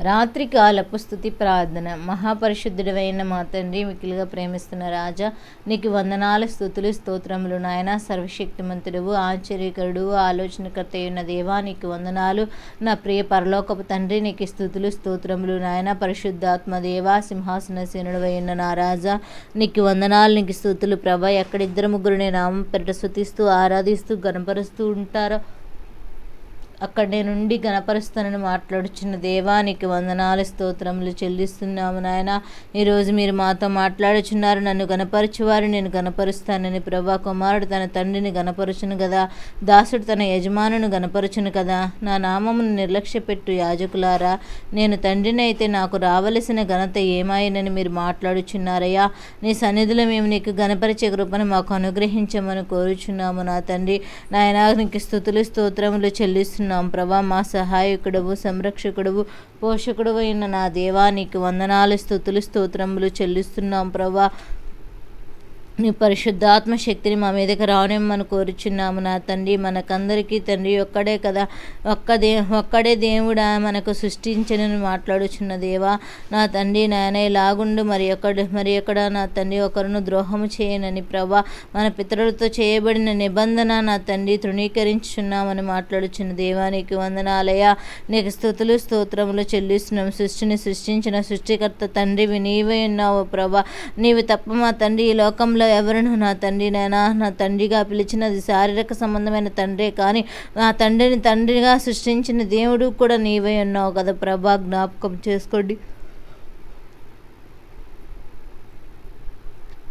రాత్రికాలపు స్థుతి ప్రార్థన. మహాపరిశుద్ధుడైన మా తండ్రి మిక్కిలుగా ప్రేమిస్తున్న రాజా నీకు వందనాలు స్థుతులు స్తోత్రములు నాయన. సర్వశక్తిమంతుడువు ఆశ్చర్యకరుడు ఆలోచనకర్త అయిన దేవా నీకు వందనాలు. నా ప్రియ పరలోకపు తండ్రి నీకు స్థుతులు స్తోత్రములు నాయన. పరిశుద్ధాత్మ దేవా సింహాసన అయిన నా రాజా నీకు వందనాలు నీకు స్థుతులు. ప్రభ ఎక్కడిద్దరు ముగ్గురు నేను నామం పెరట స్థుతిస్తూ ఆరాధిస్తూ గణపరుస్తూ ఉంటారో అక్కడి నుండి గణపరుస్తానని మాట్లాడుచున్న దేవానికి వందనాలు స్తోత్రములు చెల్లిస్తున్నాము నాయన. ఈరోజు మీరు మాతో మాట్లాడుచున్నారు నన్ను గణపరచువారు నేను గణపరుస్తానని ప్రభా కుమారుడు తన తండ్రిని గణపరుచును కదా దాసుడు తన యజమానును గణపరచును కదా. నా నామమును నిర్లక్ష్యపెట్టు యాజకులారా నేను తండ్రిని అయితే నాకు రావలసిన ఘనత ఏమాయనని మీరు మాట్లాడుచున్నారయ్యా. నీ సన్నిధిలో మేము నీకు గణపరిచే కృపను మాకు అనుగ్రహించమని కోరుచున్నాము నా తండ్రి. నాయన నీకు స్థుతులు స్తోత్రములు చెల్లిస్తున్నాం ప్రభా మా సహాయకుడవు సంరక్షకుడవు పోషకుడు అయిన నా దేవానికి వందనాలు స్థుతులు స్తోత్రములు చెల్లిస్తున్నాం. ప్రభా నీ పరిశుద్ధాత్మ శక్తిని మా మీదకి రావనిమ్మని కోరుచున్నాము నా తండ్రి. మనకందరికీ తండ్రి ఒక్కడే కదా ఒక్క దే ఒక్కడే దేవుడా మనకు సృష్టించనని మాట్లాడుచున్న దేవా. నా తండ్రి నాయన ఇలాగుండు మరి ఎక్కడ మరి ఎక్కడ నా తండ్రి ఒకరిను ద్రోహము చేయనని ప్రభా మన పితరులతో చేయబడిన నిబంధన నా తండ్రి తృణీకరించున్నామని మాట్లాడుచున్న దేవానికి వందనాలయ నీకు స్థుతులు స్తోత్రములు చెల్లిస్తున్నాం. సృష్టిని సృష్టించిన సృష్టికర్త తండ్రివి నీవే ఉన్నావు ప్రభా. నీవు తప్ప మా తండ్రి ఈ లోకంలో ఎవరును నా తండ్రి నైనా నా తండ్రిగా పిలిచినది శారీరక సంబంధమైన తండ్రే కానీ నా తండ్రిని తండ్రిగా సృష్టించిన దేవుడు కూడా నీవే ఉన్నావు కదా ప్రభా జ్ఞాపకం చేసుకోండి.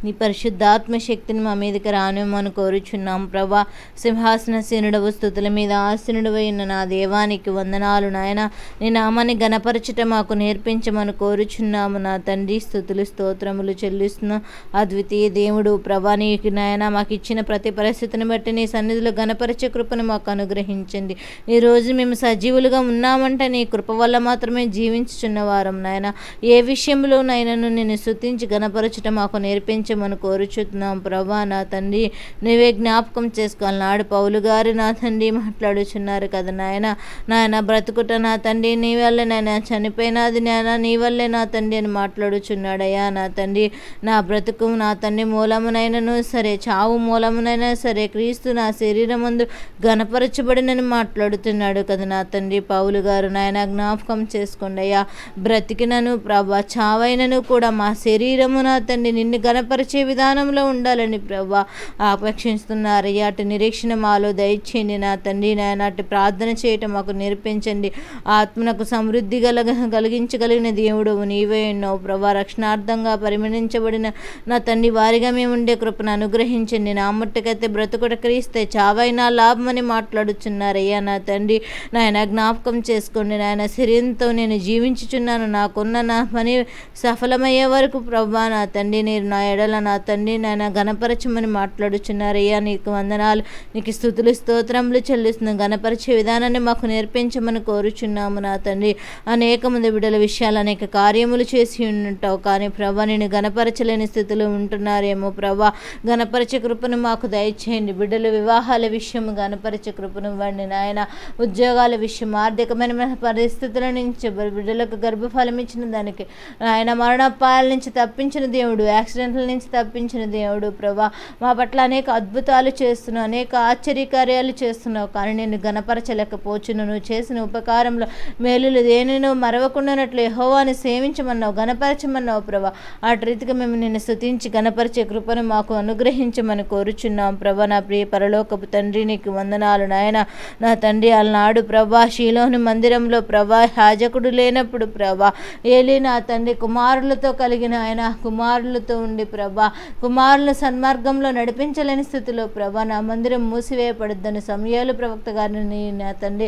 నీ పరిశుద్ధాత్మ శక్తిని మా మీదకి రానిమ్మని కోరుచున్నాం. ప్రభా సింహాసన సీనుడవు స్థుతుల మీద ఆసీనుడు నా దేవానికి వందనాలు నాయన. నీ నామాన్ని గణపరచట మాకు నేర్పించమని కోరుచున్నాము నా తండ్రి. స్థుతులు స్తోత్రములు చెల్లిస్తున్న అద్వితీయ దేవుడు. ప్రభా నీకు నాయన మాకు ఇచ్చిన ప్రతి పరిస్థితిని బట్టి నీ సన్నిధిలో గణపరిచే కృపను మాకు అనుగ్రహించండి. ఈరోజు మేము సజీవులుగా ఉన్నామంటే నీ కృప వల్ల మాత్రమే జీవించుచున్న వారం నాయన. ఏ విషయంలోనైనాను నేను స్థుతించి గణపరచటం మాకు నేర్పించ క్షమించమని కోరుచుతున్నాం ప్రభా నా తండ్రి నువ్వే జ్ఞాపకం చేసుకోవాలి నాడు పౌలు గారు నా తండ్రి మాట్లాడుచున్నారు కదా నాయన. నాయన బ్రతుకుట నా తండ్రి నీ వల్లే నాయన. చనిపోయినది నాయన నీ వల్లే నా తండ్రి అని మాట్లాడుచున్నాడయ్యా నా తండ్రి. నా బ్రతుకు నా తండ్రి మూలమునైనను సరే చావు మూలమునైనా సరే క్రీస్తు నా శరీరం ముందు గణపరచబడినని మాట్లాడుతున్నాడు కదా నా తండ్రి పౌలు గారు. నాయన జ్ఞాపకం చేసుకోండి అయ్యా. బ్రతికినను ప్రభా చావైనను కూడా మా శరీరము నా తండ్రి నిన్ను గణపరిచే విధానంలో ఉండాలని ప్రభా ఆపేక్షిస్తున్నారు. అటు నిరీక్షణ మాలో దయచేయండి నా తండ్రి. నాయన అటు ప్రార్థన చేయటం మాకు నేర్పించండి. ఆత్మనకు సమృద్ధి కలగ కలిగించగలిగిన దేవుడు నీవే ఉన్నావు ప్రభా రక్షణార్థంగా పరిగణించబడిన నా తండ్రి వారిగా మేము ఉండే కృపను అనుగ్రహించండి. నా మట్టుకైతే బ్రతుకుట క్రీస్తే చావైనా లాభమని మాట్లాడుచున్నారయ్యా నా తండ్రి నాయన జ్ఞాపకం చేసుకోండి. నాయన శరీరంతో నేను జీవించుచున్నాను. నాకున్న నా పని సఫలమయ్యే వరకు ప్రభా నా తండ్రి నేను నా ఎడల నా తండ్రి నాయన గణపరచమని మాట్లాడుచున్నారయ్యా నీకు వందనాలు. నీకు స్థుతులు స్తోత్రములు చెల్లిస్తున్నాం గణపరిచే విధానాన్ని మాకు నేర్పించమని కోరుచున్నాము నా తండ్రి. అనేక మంది బిడ్డల విషయాలు అనేక కార్యములు చేసి ఉంటావు కానీ ప్రభా నేను గణపరచలేని స్థితిలో ఉంటున్నారేమో ప్రభా. గణపరిచే కృపను మాకు దయచేయండి. బిడ్డల వివాహాల విషయం గణపరిచే కృపను ఇవ్వండి నాయన. ఉద్యోగాల విషయం ఆర్థికమైన పరిస్థితుల నుంచి బిడ్డలకు గర్భఫలం ఇచ్చిన దానికి ఆయన మరణపాల నుంచి తప్పించిన దేవుడు యాక్సిడెంట్ల నుంచి తప్పించిన దేవుడు ప్రభా. మా పట్ల అనేక అద్భుతాలు చేస్తున్నావు అనేక ఆశ్చర్యకార్యాలు చేస్తున్నావు. కానీ నేను గణపరచలేకపోచును. నువ్వు చేసిన ఉపకారంలో మేలులు దేనినో మరవకుండానట్లు యహోవాని సేవించమన్నావు గణపరచమన్నావు ప్రభా. ఆ రీతిగా మేము నిన్ను స్తుతించి గణపరిచే కృపను మాకు అనుగ్రహించమని కోరుచున్నాం ప్రభా. నా ప్రియ పరలోకపు తండ్రి నీకు వందనాలు నాయన. నా తండ్రి అలనాడు ప్రభా. శీలోని మందిరంలో ప్రభా యాజకుడు లేనప్పుడు ప్రభా. ఏలి నా తండ్రి కుమారులతో కలిగిన ఆయన కుమారులతో ఉండి ప్రభా. కుమారులు సన్మార్గంలో నడిపించలేని స్థితిలో ప్రభా నా మందిరం మూసివేయబడద్దని సమయాలు ప్రవక్త గారిని నా తండ్రి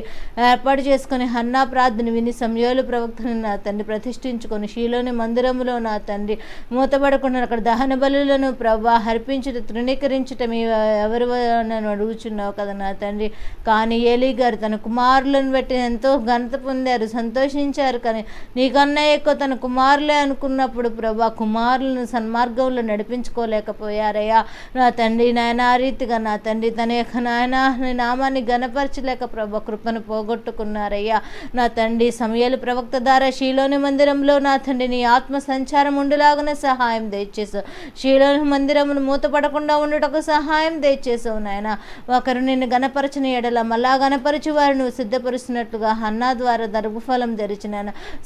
ఏర్పాటు చేసుకుని హన్నా ప్రార్థన విని సమయాలు ప్రవక్తను నా తండ్రి ప్రతిష్ఠించుకొని శీలోని మందిరంలో నా తండ్రి మూతపడకుండా అక్కడ దహన బలులను ప్రభా అర్పించుట తృణీకరించటం ఎవరు నన్ను అడుగుచున్నావు కదా నా తండ్రి. కానీ ఏలీ గారు తన కుమారులను బట్టి ఎంతో ఘనత పొందారు సంతోషించారు. కానీ నీకన్నా ఎక్కువ తన కుమారులే అనుకున్నప్పుడు ప్రభా కుమారులను సన్మార్గంలో నడిపించుకోలేకపోయారయ్యా. నా తండ్రి నాయన ఆ రీతిగా నా తండ్రి తన యొక్క నాయన నీ నామాన్ని గనపరచలేక ప్రభ కృపను పోగొట్టుకున్నారయ్యా. నా తండ్రి సమయాలు ప్రవక్త ద్వారా శీలోని మందిరంలో నా తండ్రి నీ ఆత్మ సంచారం ఉండులాగున సహాయం దయచేసావు శీలోని మందిరమును మూతపడకుండా ఉండటకు సహాయం దయచేసావు నాయన. ఒకరు నిన్ను గనపరచిన ఎడల మళ్ళా గనపరచు వారు నువ్వు సిద్ధపరుస్తున్నట్లుగా హన్నా ద్వారా దర్భఫలం తెరిచిన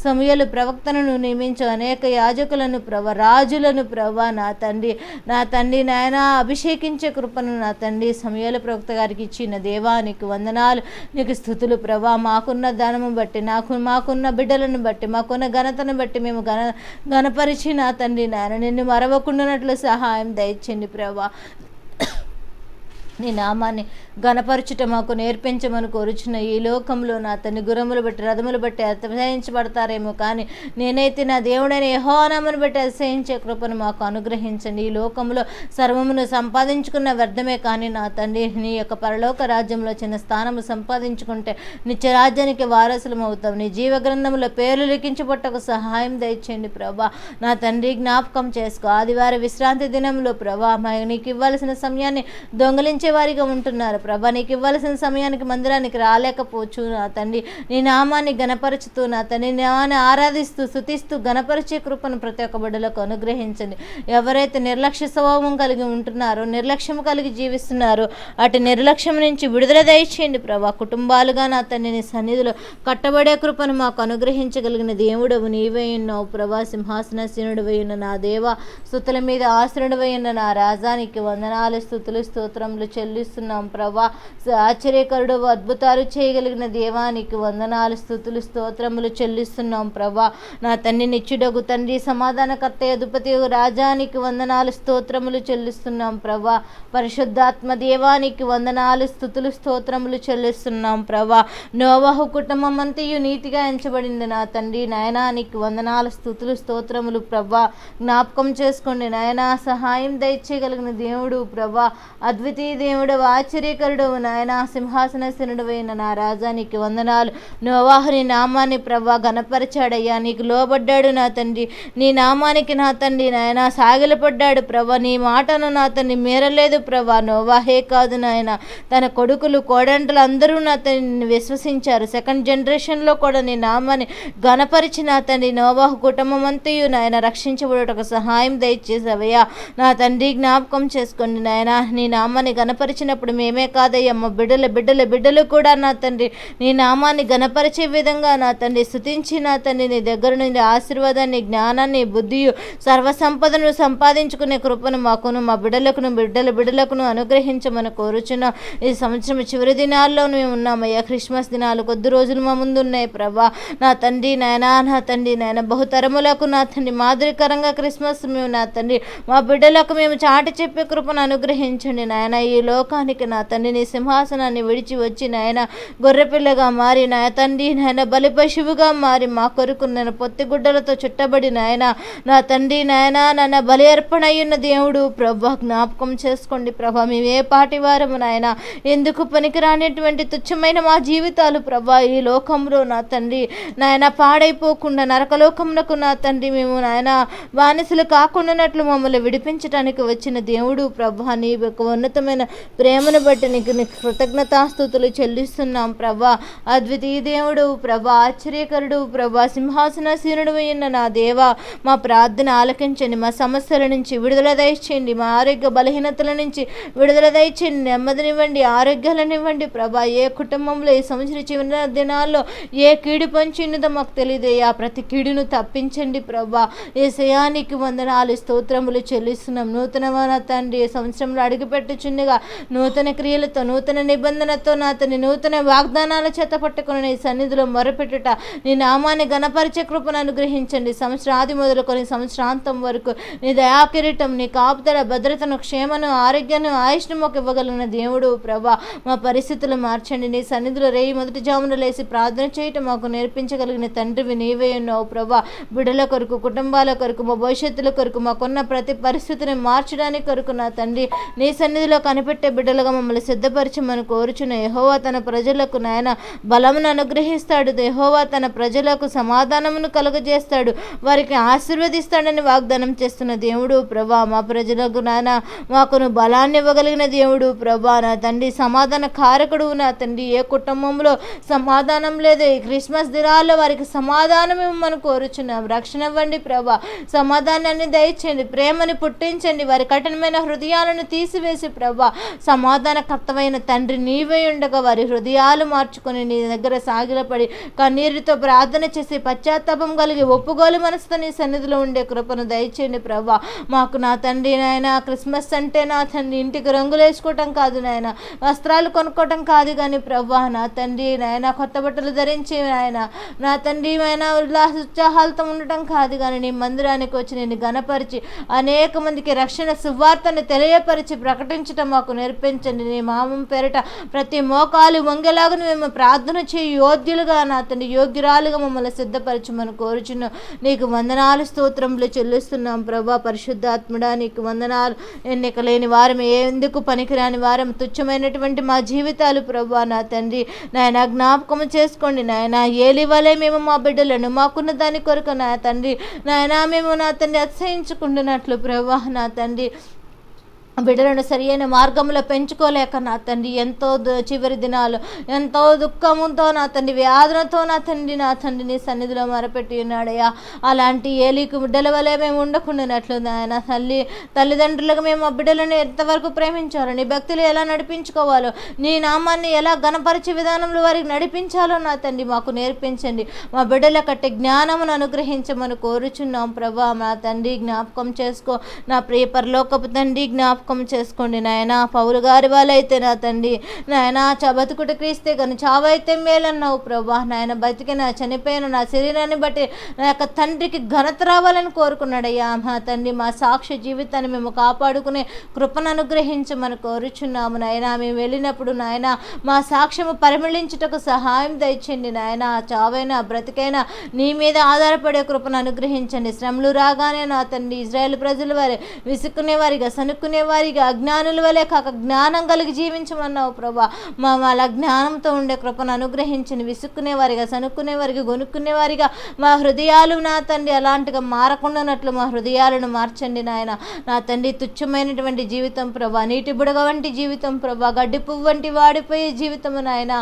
సమయాలు ప్రవక్తను నియమించు అనేక యాజకులను ప్రభ రాజులను ప్రభ నా నా తండ్రి. నా తండ్రి నాయన అభిషేకించే కృపను నా తండ్రి సమయాల ప్రవక్త గారికి ఇచ్చిన దేవానికి వందనాలు. నీకు స్థుతులు ప్రభా. మాకున్న ధనము బట్టి నాకు మాకున్న బిడ్డలను బట్టి మాకున్న ఘనతను బట్టి మేము ఘన ఘనపరిచి నా తండ్రి నాయన నిన్ను మరవకుండానట్లు సహాయం దయచండి ప్రభా. నీ నామాన్ని గణపరచుట మాకు నేర్పించమని కోరుచున్న ఈ లోకంలో నా తన్ని గురములు బట్టి రథములు బట్టి అతిశయించబడతారేమో కానీ నేనైతే నా దేవుడైన యహోనామను బట్టి అతిశయించే కృపను మాకు అనుగ్రహించండి. ఈ లోకంలో సర్వమును సంపాదించుకున్న వ్యర్థమే కానీ నా తండ్రి నీ యొక్క పరలోక రాజ్యంలో చిన్న స్థానము సంపాదించుకుంటే నిత్య రాజ్యానికి వారసులం అవుతాం నీ జీవ గ్రంథంలో పేర్లు లిఖించబట్టకు సహాయం దయచేయండి ప్రభా. నా తండ్రి జ్ఞాపకం చేసుకో. ఆదివారం విశ్రాంతి దినంలో ప్రభా నీకు ఇవ్వాల్సిన సమయాన్ని దొంగలించే వారిగా ఉంటున్నారు. ప్రభా నీకు ఇవ్వాల్సిన సమయానికి మందిరానికి రాలేకపోవచ్చు నా తండ్రి. నీ నామాన్ని గణపరుచుతూ నా తండ్రి నామాన్ని ఆరాధిస్తూ స్థుతిస్తూ గణపరిచే కృపను ప్రతి ఒక్క బిడ్డలకు అనుగ్రహించండి. ఎవరైతే నిర్లక్ష్య స్వభావం కలిగి ఉంటున్నారో నిర్లక్ష్యం కలిగి జీవిస్తున్నారో అటు నిర్లక్ష్యం నుంచి విడుదల దయచేయండి ప్రభా. కుటుంబాలుగా నా తండ్రి నీ సన్నిధిలో కట్టబడే కృపను మాకు అనుగ్రహించగలిగిన దేవుడవు నీవే ఉన్నావు ప్రభా. సింహాసనసీనుడు ఉన్న నా దేవ స్థుతుల మీద ఆశ్రుడు ఉన్న నా రాజానికి వందనాలు స్థుతులు స్తోత్రములు చెల్లిస్తున్నాం ప్రభా. ఆశ్చర్యకరుడు అద్భుతాలు చేయగలిగిన దేవానికి వందనాలు స్థుతులు స్తోత్రములు చెల్లిస్తున్నాం ప్రభా. నా తండ్రి నిచ్చుడగు తండ్రి సమాధానకర్త అధిపతి రాజానికి వందనాలు స్తోత్రములు చెల్లిస్తున్నాం ప్రభా. పరిశుద్ధాత్మ దేవానికి వందనాలు స్థుతులు స్తోత్రములు చెల్లిస్తున్నాం ప్రభా. నోవాహు కుటుంబం అంతయు నీతిగా ఎంచబడింది నా తండ్రి. నయనానికి వందనాలు స్థుతులు స్తోత్రములు ప్రభా. జ్ఞాపకం చేసుకోండి. నయనా సహాయం దయచేయగలిగిన దేవుడు ప్రభా. అద్వితీయ దేవుడు ఆశ్చర్యకరుడు నాయన సింహాసన అయిన నా రాజానికి వందనాలు. నోవాహుని నామాన్ని ప్రభా గనపరిచాడయ్యా నీకు లోబడ్డాడు నా తండ్రి. నీ నామానికి నా తండ్రి నాయన సాగిలపడ్డాడు ప్రభా నీ మాటను నా తండ్రి మేరలేదు ప్రభా నోవాహే కాదు నాయన. తన కొడుకులు కోడంటలు అందరూ నా తండ్రిని విశ్వసించారు. సెకండ్ జనరేషన్లో కూడా నీ నామాన్ని గణపరిచిన నా తండ్రి నోవాహు కుటుంబం అంతయు నాయన రక్షించబడుటకు సహాయం దయచేసావయ్యా. నా తండ్రి జ్ఞాపకం చేసుకోండి నాయన నీ నామాన్ని గణపరిచినప్పుడు మేమే కాదయ్యా మా బిడ్డల బిడ్డల బిడ్డలు కూడా నా తండ్రి. నీ నామాన్ని గణపరిచే విధంగా నా తండ్రి స్థుతించి నా తండ్రి నీ దగ్గర నుండి ఆశీర్వాదాన్ని జ్ఞానాన్ని బుద్ధియు సర్వసంపదను సంపాదించుకునే కృపను మాకును మా బిడ్డలకును బిడ్డల బిడ్డలకును అనుగ్రహించమని కోరుచున్నాం ఈ సంవత్సరం చివరి దినాల్లో మేము ఉన్నామయ్యా. క్రిస్మస్ దినాలు కొద్ది రోజులు మా ముందు ఉన్నాయి ప్రభా. నా తండ్రి నాయనా నా తండ్రి నాయన బహుతరములకు నా తండ్రి మాదిరికరంగా క్రిస్మస్ మేము నా తండ్రి. మా బిడ్డలకు మేము చాటి చెప్పే కృపను అనుగ్రహించండి నాయన. ఈ లోకానికి నా తండ్రిని సింహాసనాన్ని విడిచి వచ్చి నాయన గొర్రెపిల్లగా మారి నా తండ్రి నాయన బలి పశువుగా మారి మా కొరకు నేను పొత్తిగుడ్డలతో చుట్టబడి నాయన నా తండ్రి నాయన నన్న బలి అర్పణ అయ్యున్న దేవుడు. ప్రభా జ్ఞాపకం చేసుకోండి ప్రభా మేమే పాటి వారము నాయన. ఎందుకు పనికిరానిటువంటి తుచ్చమైన మా జీవితాలు ప్రభా ఈ లోకంలో నా తండ్రి నాయన పాడైపోకుండా నరకలోకమునకు నా తండ్రి మేము నాయన బానిసలు కాకుండానట్లు మమ్మల్ని విడిపించడానికి వచ్చిన దేవుడు. ప్రభా నీ యొక్క ఉన్నతమైన ప్రేమను బట్టి నీకు నీకు కృతజ్ఞతాస్థుతులు చెల్లిస్తున్నాం ప్రభా. అద్వితీయ దేవుడు ప్రభా ఆశ్చర్యకరుడు ప్రభా సింహాసనసీనుడు అయిన నా దేవా. మా ప్రార్థన ఆలకించండి మా సమస్యల నుంచి విడుదల దయచేయండి మా ఆరోగ్య బలహీనతల నుంచి విడుదల దయచేయండి నెమ్మదినివ్వండి ఆరోగ్యాలనివ్వండి ప్రభా. ఏ కుటుంబంలో ఈ సంవత్సర చివరి దినాల్లో ఏ కీడు పంచిందో మాకు తెలియదయ్యా ప్రతి కీడును తప్పించండి ప్రభా. ఏ శయానికి వందనాలు స్తోత్రములు చెల్లిస్తున్నాం. నూతనమైన తండ్రి ఈ సంవత్సరంలో అడుగుపెట్టుచుండగా నూతన క్రియలతో నూతన నిబంధనతో నా అతని నూతన వాగ్దానాల చేత పట్టుకుని నీ సన్నిధిలో మొరపెట్టుట నీ నామాన్ని గణపరిచే కృపను అనుగ్రహించండి. సంవత్సరాది మొదలుకొని సంవత్సరాంతం వరకు నీ దయాకిరీటం నీ కాపుదల భద్రతను క్షేమను ఆరోగ్యాన్ని ఆయుష్ను మాకు ఇవ్వగలిగిన దేవుడు ప్రభా మా పరిస్థితులు మార్చండి. నీ సన్నిధిలో రేయి మొదటి జామున లేసి ప్రార్థన చేయటం మాకు నేర్పించగలిగిన తండ్రివి నీవే ఉన్నావు ప్రభా. బిడ్డల కొరకు కుటుంబాల కొరకు మా భవిష్యత్తుల కొరకు మాకున్న ప్రతి పరిస్థితిని మార్చడానికి కొరకు నా తండ్రి నీ సన్నిధిలో కనిపి కనిపెట్టే బిడ్డలుగా మమ్మల్ని సిద్ధపరచమని కోరుచున్న యహోవా తన ప్రజలకు నాయన బలమును అనుగ్రహిస్తాడు. యహోవా తన ప్రజలకు సమాధానమును కలుగజేస్తాడు. వారికి ఆశీర్వదిస్తాడని వాగ్దానం చేస్తున్న దేవుడు ప్రభా మా ప్రజలకు నాయన మాకును బలాన్ని ఇవ్వగలిగిన దేవుడు ప్రభా నా తండ్రి సమాధాన కారకుడు నా తండ్రి. ఏ కుటుంబంలో సమాధానం లేదు ఈ క్రిస్మస్ దినాల్లో వారికి సమాధానం ఇవ్వమని కోరుచున్నాం. రక్షణ ఇవ్వండి ప్రభా సమాధానాన్ని దయచేయండి ప్రేమని పుట్టించండి వారి కఠినమైన హృదయాలను తీసివేసి ప్రభా సమాధానకర్తమైన తండ్రి నీవే ఉండగా వారి హృదయాలు మార్చుకొని నీ దగ్గర సాగిలపడి కన్నీరుతో ప్రార్థన చేసి పశ్చాత్తాపం కలిగి ఒప్పుగోలు మనసుతో నీ సన్నిధిలో ఉండే కృపను దయచేయండి ప్రభా మాకు నా తండ్రి నాయన క్రిస్మస్ అంటే నా తండ్రి ఇంటికి రంగులు వేసుకోవటం కాదు నాయన. వస్త్రాలు కొనుక్కోవటం కాదు కానీ ప్రభా నా తండ్రి నాయన కొత్త బట్టలు ధరించి నాయన. నా తండ్రి ఆయన ఉల్లాస ఉత్సాహాలతో ఉండటం కాదు కానీ నీ మందిరానికి వచ్చి నేను గణపరిచి అనేక మందికి రక్షణ సువార్తను తెలియపరిచి ప్రకటించటం మాకు నేర్పించండి. నీ మామం పేరిట ప్రతి మోకాలు వంగేలాగా మేము ప్రార్థన చేయి. యోగ్యులుగా నా తండ్రి యోగ్యురాలుగా మమ్మల్ని సిద్ధపరచమని కోరుచున్నాం. నీకు వందనాలు స్తోత్రములు చెల్లిస్తున్నాం ప్రభా. పరిశుద్ధాత్ముడా నీకు వందనాలు. ఎన్నిక లేని వారం ఎందుకు పనికిరాని వారం? తుచ్చమైనటువంటి మా జీవితాలు ప్రభా నా తండ్రి. నాయన జ్ఞాపకం చేసుకోండి. నాయన ఏలి వలె మేము మా బిడ్డలను మాకున్న దాని కొరకు నా తండ్రి. నాయన మేము నా తండ్రి అతిశయించుకుంటున్నట్లు ప్రభా నా తండ్రి. బిడ్డలను సరియైన మార్గంలో పెంచుకోలేక నా తండ్రి ఎంతో దు- చివరి దినాలు ఎంతో దుఃఖముతో నా తండ్రి వ్యాధులతో నా తండ్రి నా తండ్రిని సన్నిధిలో మరపెట్టి ఉన్నాడయ్యా. అలాంటి ఏలికి బిడ్డల వలె మేము ఉండకుండానట్లు నాయన. తల్లి తల్లిదండ్రులకు మేము ఆ బిడ్డలను ఎంతవరకు ప్రేమించాలో నీ భక్తులు ఎలా నడిపించుకోవాలో నీ నామాన్ని ఎలా గణపరిచే విధానంలో వారికి నడిపించాలో నా తండ్రి మాకు నేర్పించండి. మా బిడ్డల కట్టే జ్ఞానమును అనుగ్రహించమని కోరుచున్నాం ప్రభా. మా తండ్రి జ్ఞాపకం చేసుకో. నా ప్రియ పరలోకపు తండ్రి జ్ఞాపకం చేసుకోండి నాయన. పౌరు గారి వాళ్ళైతే నా తండ్రి. నాయన చ బతుకుట క్రీస్తే కానీ. చావైతే మేలన్నావు ప్రభా. నాయన బతికిన చనిపోయిన నా శరీరాన్ని బట్టి నా యొక్క తండ్రికి ఘనత రావాలని కోరుకున్నాడయ్యా. మా తండ్రి మా సాక్షి జీవితాన్ని మేము కాపాడుకునే కృపను అనుగ్రహించమని కోరుచున్నాము నాయన. మేము వెళ్ళినప్పుడు నాయన మా సాక్ష్యము పరిమళించుటకు సహాయం దయచండి నాయన. చావైనా బ్రతికైనా నీ మీద ఆధారపడే కృపను అనుగ్రహించండి. శ్రమలు రాగానే నా తండ్రి ఇజ్రాయెల్ ప్రజల వారి విసుక్కునేవారిగా సనుక్కునేవారు వారికి అజ్ఞానుల వలె కాక జ్ఞానం కలిగి జీవించమన్నావు ప్రభా. మా వాళ్ళ జ్ఞానంతో ఉండే కృపను అనుగ్రహించిన విసుక్కునే వారిగా సనుక్కునే వారిగా గొనుక్కునే వారిగా మా హృదయాలు నా తండ్రి అలాంటిగా మారకుండానట్లు మా హృదయాలను మార్చండి నాయన. నా తండ్రి తుచ్చమైనటువంటి జీవితం ప్రభా నీటి బుడగ వంటి జీవితం ప్రభా గడ్డి పువ్వు వంటి వాడిపోయే జీవితము నాయన.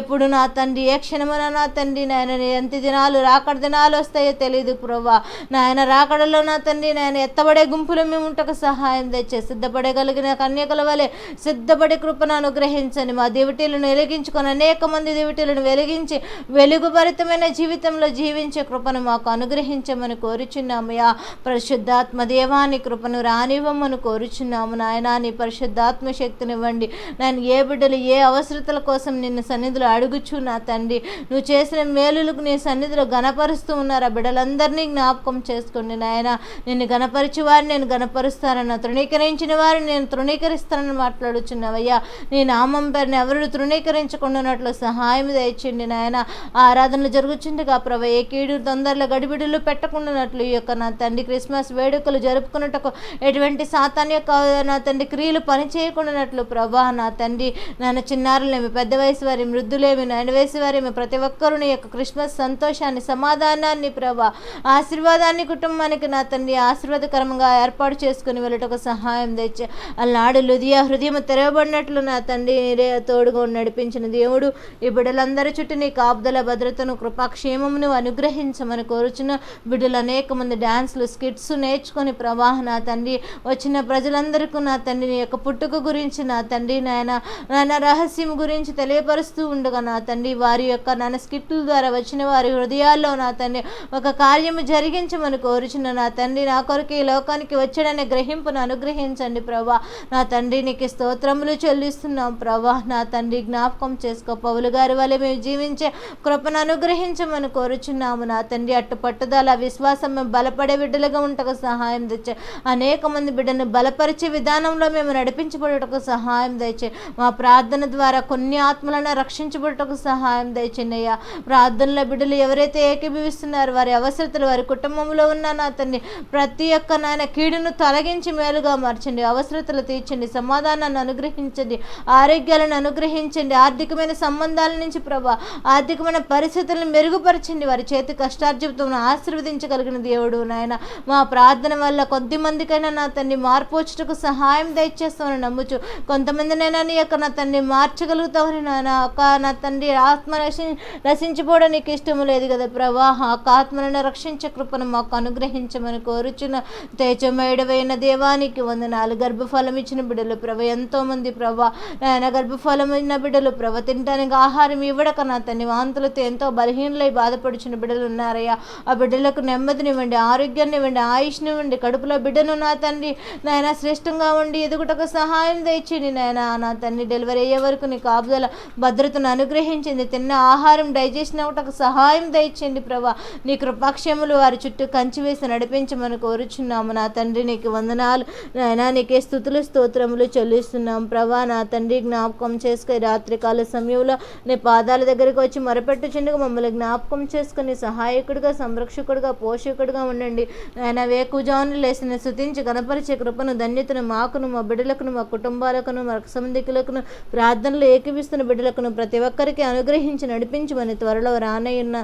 ఎప్పుడు నా తండ్రి ఏ క్షణమున నా తండ్రి నాయన ఎంత దినాలు రాకడ దినాలు వస్తాయో తెలియదు ప్రభా. నాయన రాకడలో నా తండ్రి నాయన ఎత్తబడే గుంపులు మేము ఉంటకు సహాయం తెచ్చే సిద్ధపడగలిగిన కన్యకల వలె సిద్ధపడి కృపను అనుగ్రహించని మా దివిటీలను వెలిగించుకొని అనేక మంది దివిటీలను వెలిగించి వెలుగుభరితమైన జీవితంలో జీవించే కృపను మాకు అనుగ్రహించమని కోరుచున్నామయ్యా పరిశుద్ధాత్మ దేవాని కృపను రానివ్వమని కోరుచున్నాము. నాయన నీ పరిశుద్ధాత్మ శక్తినివ్వండి నేను ఏ బిడ్డలు ఏ అవసరతల కోసం నిన్ను సన్నిధిలో అడుగుచు నా తండ్రి నువ్వు చేసిన మేలులకు నీ సన్నిధిలో గణపరుస్తూ ఉన్నారు? ఆ బిడ్డలందరినీ జ్ఞాపకం చేసుకోండి. నాయన నిన్ను గణపరిచేవారిని నేను గణపరుస్తానన్న తృణీకరించిన వారిని నేను తృణీకరిస్తానని మాట్లాడుచున్నావయ్యా. నీ నామం పేరుని ఎవరు తృణీకరించకుండానట్లు సహాయం దయచండి నాయన. ఆరాధనలు జరుగుచుండగా ప్రభ ఏ కీడు తొందరలో గడిబిడులు పెట్టకుండానట్లు ఈ యొక్క నా తండ్రి క్రిస్మస్ వేడుకలు జరుపుకున్నట్టుకు ఎటువంటి సాతాన్ యొక్క నా తండ్రి క్రియలు పని చేయకుండానట్లు ప్రభా నా తండ్రి నాన్న చిన్నారులేమి పెద్ద వయసు వారి మృద్ధులేమి నాయన వయసు వారేమి ప్రతి ఒక్కరు నీ యొక్క క్రిస్మస్ సంతోషాన్ని సమాధానాన్ని ప్రభా ఆశీర్వాదాన్ని కుటుంబానికి నా తండ్రి ఆశీర్వాదకరంగా ఏర్పాటు చేసుకుని వెళ్ళటకు సహాయం తెచ్చే అలనాడు లుదియా హృదయం తెరవబడినట్లు నా తండ్రి నీరే తోడుగా నడిపించిన దేవుడు ఈ బిడ్డలందరి చుట్టూ నీ కాపుదల భద్రతను కృపాక్షేమమును అనుగ్రహించమని కోరుచున్న బిడ్డలు అనేక మంది డ్యాన్స్లు స్కిట్స్ నేర్చుకొని ప్రవాహ నా తండ్రి వచ్చిన ప్రజలందరికీ నా తండ్రి నీ యొక్క పుట్టుక గురించి నా తండ్రి నాయన నాయన రహస్యం గురించి తెలియపరుస్తూ ఉండగా నా తండ్రి వారి యొక్క నాన్న స్కిట్ల ద్వారా వచ్చిన వారి హృదయాల్లో నా తండ్రి ఒక కార్యము జరిగించమని కోరుచున్న నా తండ్రి నా కొరకు ఈ లోకానికి వచ్చాడనే గ్రహింపును అనుగ్రహించండి ప్రభా. నా తండ్రి నీకు స్తోత్రములు చెల్లిస్తున్నాం ప్రభా. నా తండ్రి జ్ఞాపకం చేసుకో. పౌలు గారి వల్ల మేము జీవించే కృపను అనుగ్రహించమని కోరుచున్నాము. నా తండ్రి అట్టు పట్టుదల విశ్వాసం మేము బలపడే బిడ్డలుగా ఉంటకు సహాయం తెచ్చే అనేక మంది బిడ్డను బలపరిచే విధానంలో మేము నడిపించబడటకు సహాయం దయచే. మా ప్రార్థన ద్వారా కొన్ని ఆత్మలను రక్షించబడటకు సహాయం దయచిన్నయ్యా ప్రార్థనలో బిడ్డలు ఎవరైతే ఏకీభవిస్తున్నారో వారి అవసరతలు వారి కుటుంబంలో ఉన్న నా తండ్రి ప్రతి ఒక్క నాయన కీడును తొలగించి మేలుగా మార్చండి. అవసరతలు తీర్చండి సమాధానాన్ని అనుగ్రహించండి ఆరోగ్యాలను అనుగ్రహించండి ఆర్థికమైన సంబంధాల నుంచి ప్రభా ఆర్థికమైన పరిస్థితులను మెరుగుపరచండి వారి చేతి కష్టార్జితం ఆశీర్వదించగలిగిన దేవుడు నాయన. మా ప్రార్థన వల్ల కొద్ది మందికైనా నా తండ్రి మార్పు వచ్చుటకు సహాయం దయచేస్తామని నమ్ముచు కొంతమందినైనా నీ యొక్క నా తండ్రి మార్చగలుగుతామని నా ఒక నా తండ్రి ఆత్మ రక్షి రక్షించిపోవడం నీకు ఇష్టం లేదు కదా ప్రభా. ఆ ఆత్మలను రక్షించే కృపను మాకు అనుగ్రహించమని కోరుచున్న తేజమేడవైన దేవానికి వందనాలు. గర్భఫలం ఇచ్చిన బిడ్డలు ప్రభ. ఎంతో మంది ప్రభా నాయన గర్భఫలం ఇచ్చిన బిడ్డలు ప్రభ తినడానికి ఆహారం ఇవ్వడక నా తండ్రి వాంతులతో ఎంతో బలహీనలై బాధపడుచున్న బిడ్డలు ఉన్నారయ్యా. ఆ బిడ్డలకు నెమ్మదినివ్వండి ఆరోగ్యాన్ని ఇవ్వండి ఆయుష్నివ్వండి. కడుపులో బిడ్డను నా తండ్రి నాయన శ్రేష్టంగా ఉండి ఎదుగుటకు సహాయం దయచేయండి నాయన. నా తండ్రి డెలివరీ అయ్యే వరకు నీ కాపుదల భద్రతను అనుగ్రహించింది. తిన్న ఆహారం డైజెషన్ అవ్వటకు సహాయం దయచేయండి ప్రభా. నీ కృపాక్షములు వారి చుట్టూ కంచి వేసి నడిపించమని కోరుచున్నాము నా తండ్రి. నీకు వందనాలు నాయన. నీకు స్థుతులు స్తోత్రములు చెల్లిస్తున్నాం. ప్రభా నా తండ్రి జ్ఞాపకం చేసుకుని రాత్రికాల సమయంలో నీ పాదాల దగ్గరికి వచ్చి మొరపెట్టుచుండగా మమ్మల్ని జ్ఞాపకం చేసుకుని సహాయకుడిగా సంరక్షకుడిగా పోషకుడిగా ఉండండి. ఆయన వేకుజాను లేసిన స్థుతించి గణపరిచే కృపను ధన్యతను మాకును మా బిడ్డలకును మా కుటుంబాలకును మా సంబంధికులకును ప్రార్థనలు ఏకీవిస్తున్న బిడ్డలకును ప్రతి ఒక్కరికి అనుగ్రహించి నడిపించమని త్వరలో రానయ్యున్న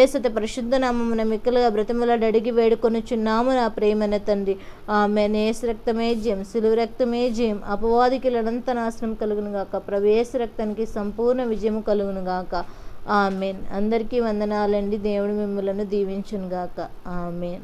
ఏసత పరిశుద్ధ నామమున మిక్కలుగా బ్రతిమలాడి అడిగి వేడుకొనుచున్నాము నా ప్రేమన తండ్రి. ఆమె నేసు రక్తమే సిలువ రక్తమే జయం అపవాదికి అనంత నాశనం కలుగును గాక ప్రవేశ రక్తానికి సంపూర్ణ విజయం కలుగును గాక ఆమెన్. అందరికీ వందనాలండి. దేవుడు మిమ్మలను దీవించునుగాక. ఆమెన్.